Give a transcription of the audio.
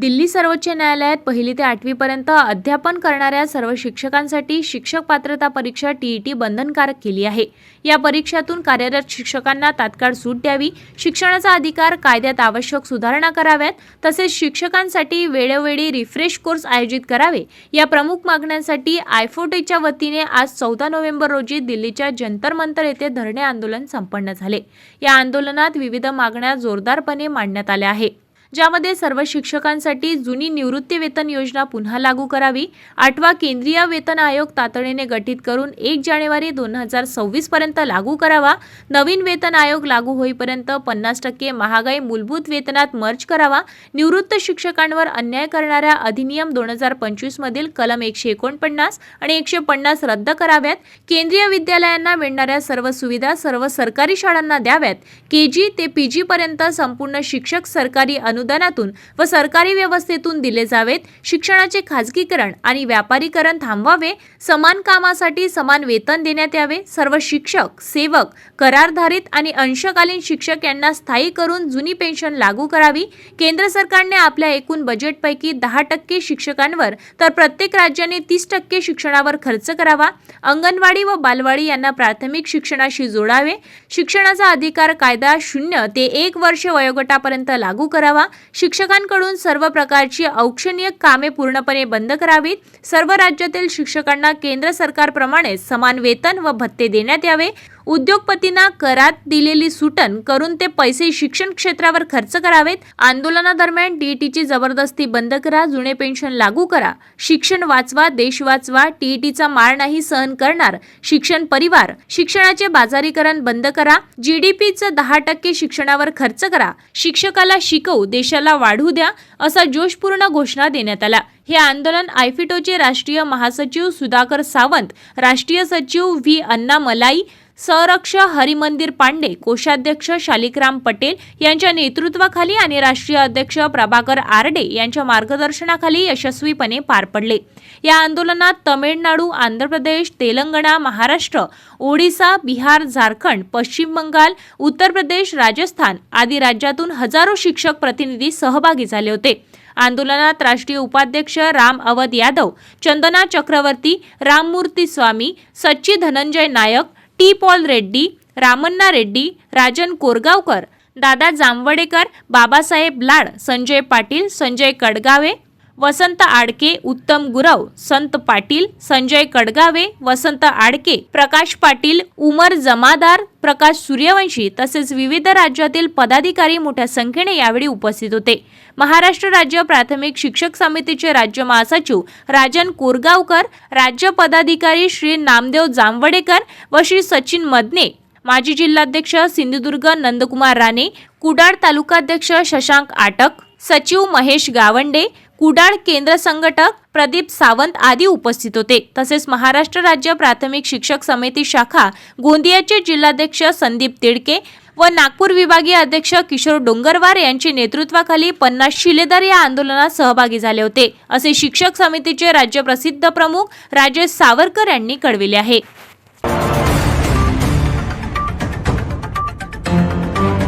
दिल्ली सर्वोच्च न्यायालयात पहिली ते आठवीपर्यंत अध्यापन करणाऱ्या सर्व शिक्षकांसाठी शिक्षक पात्रता परीक्षा टीईटी बंधनकारक केली आहे. या परीक्षातून कार्यरत शिक्षकांना तात्काळ सूट द्यावी शिक्षणाचा अधिकार कायद्यात आवश्यक सुधारणा कराव्यात तसेच शिक्षकांसाठी वेळोवेळी रिफ्रेश कोर्स आयोजित करावे. या प्रमुख मागण्यांसाठी आयफोटेच्या वतीने आज चौदा नोव्हेंबर रोजी दिल्लीच्या जंतर मंतर येथे धरणे आंदोलन संपन्न झाले. या आंदोलनात विविध मागण्या जोरदारपणे मांडण्यात आल्या आहे. ज्यामध्ये सर्व शिक्षकांसाठी जुनी निवृत्ती वेतन योजना पुन्हा लागू करावी. आठवा केंद्रीय वेतन आयोग तातडीने गठीत करून एक जानेवारी दोन हजार सव्वीस पर्यंत लागू करावा. नवीन वेतन आयोग लागू होईपर्यंत पन्नास टक्के महागाई मूलभूत वेतनात मर्ज करावा. निवृत्त शिक्षकांवर अन्याय करणाऱ्या अधिनियम दोन हजार पंचवीस मधील कलम एकशे एकोणपन्नास आणि एकशे पन्नास रद्द कराव्यात. केंद्रीय विद्यालयांना मिळणाऱ्या सर्व सुविधा सर्व सरकारी शाळांना द्याव्यात. के जी ते पी पर्यंत संपूर्ण शिक्षक सरकारी अनुदानातून व सरकारी व्यवस्थेतून दिले जावेत. शिक्षणाचे खाजगीकरण आणि व्यापारीकरण थांबवावे. समान कामासाठी समान वेतन देण्यात यावे. सर्व शिक्षक सेवक करारधारित आणि अंशकालीन शिक्षक यांना स्थायी करून जुनी पेन्शन लागू करावी. केंद्र सरकारने आपल्या एकूण बजेटपैकी दहा टक्के शिक्षकांवर तर प्रत्येक राज्याने तीस टक्के शिक्षणावर खर्च करावा. अंगणवाडी व बालवाडी यांना प्राथमिक शिक्षणाशी जोडावे. शिक्षणाचा अधिकार कायदा शून्य ते एक वर्ष वयोगटापर्यंत लागू करावा. शिक्षकांकडून सर्व प्रकारची औक्षणीय कामे पूर्णपणे बंद करावीत. सर्व राज्यातील शिक्षकांना केंद्र सरकारप्रमाणे समान वेतन व भत्ते देण्यात यावे. उद्योगपतींना करात दिलेली सुटण करून ते पैसे शिक्षण क्षेत्रावर खर्च करावेत. आंदोलनादरम्यान टीईटीची जबरदस्ती बंद करा जुने पेन्शन लागू करा. शिक्षण वाचवा देश वाचवा टीईटीचा मार नाही सहन करणार. शिक्षण परिवार शिक्षणाचे बाजारीकरण बंद करा. जीडीपीचं दहा टक्के शिक्षणावर खर्च करा. शिक्षकाला शिकवू देशाला वाढू द्या असा जोशपूर्ण घोषणा देण्यात आला. हे आंदोलन आयफिटोचे राष्ट्रीय महासचिव सुधाकर सावंत राष्ट्रीय सचिव व्ही अण्णा मलाई संरक्षक हरिमंदिर पांडे कोषाध्यक्ष शालिकराम पटेल यांच्या नेतृत्वाखाली आणि राष्ट्रीय अध्यक्ष प्रभाकर आरडे यांच्या मार्गदर्शनाखाली यशस्वीपणे पार पडले. या आंदोलनात तमिळनाडू आंध्र प्रदेश तेलंगणा महाराष्ट्र ओडिसा बिहार झारखंड पश्चिम बंगाल उत्तर प्रदेश राजस्थान आदी राज्यातून हजारो शिक्षक प्रतिनिधी सहभागी झाले होते. आंदोलनात राष्ट्रीय उपाध्यक्ष राम अवध यादव चंदना चक्रवर्ती राममूर्ती स्वामी सच्ची धनंजय नायक टी. पॉल रेड्डी रामण्णा रेड्डी राजन कोरगावकर दादा जांभडेकर बाबासाहेब लाड संजय पाटील संजय कडगावे वसंत आडके उत्तम गुरव संत पाटील संजय कडगावे वसंत आडके प्रकाश पाटील उमर जमादार प्रकाश सूर्यवंशी तसेच विविध राज्यातील पदाधिकारी मोठ्या संख्येने यावेळी उपस्थित होते. महाराष्ट्र राज्य प्राथमिक शिक्षक समितीचे राज्य महासचिव राजन कोरगावकर राज्य पदाधिकारी श्री नामदेव जांवडेकर व श्री सचिन मदने माजी जिल्हाध्यक्ष सिंधुदुर्ग नंदकुमार राणे कुडाळ तालुकाध्यक्ष शशांक आटक सचिव महेश गावंडे कुडाळ केंद्र संघटक प्रदीप सावंत आदी उपस्थित होते. तसेच महाराष्ट्र राज्य प्राथमिक शिक्षक समिती शाखा गोंदियाचे जिल्हाध्यक्ष संदीप तिडके व नागपूर विभागीय अध्यक्ष किशोर डोंगरवार यांच्या नेतृत्वाखाली पन्नास शिलेदार या आंदोलनात सहभागी झाले होते. असे शिक्षक समितीचे राज्य प्रसिद्ध प्रमुख राजेश सावरकर यांनी कळविले आहे.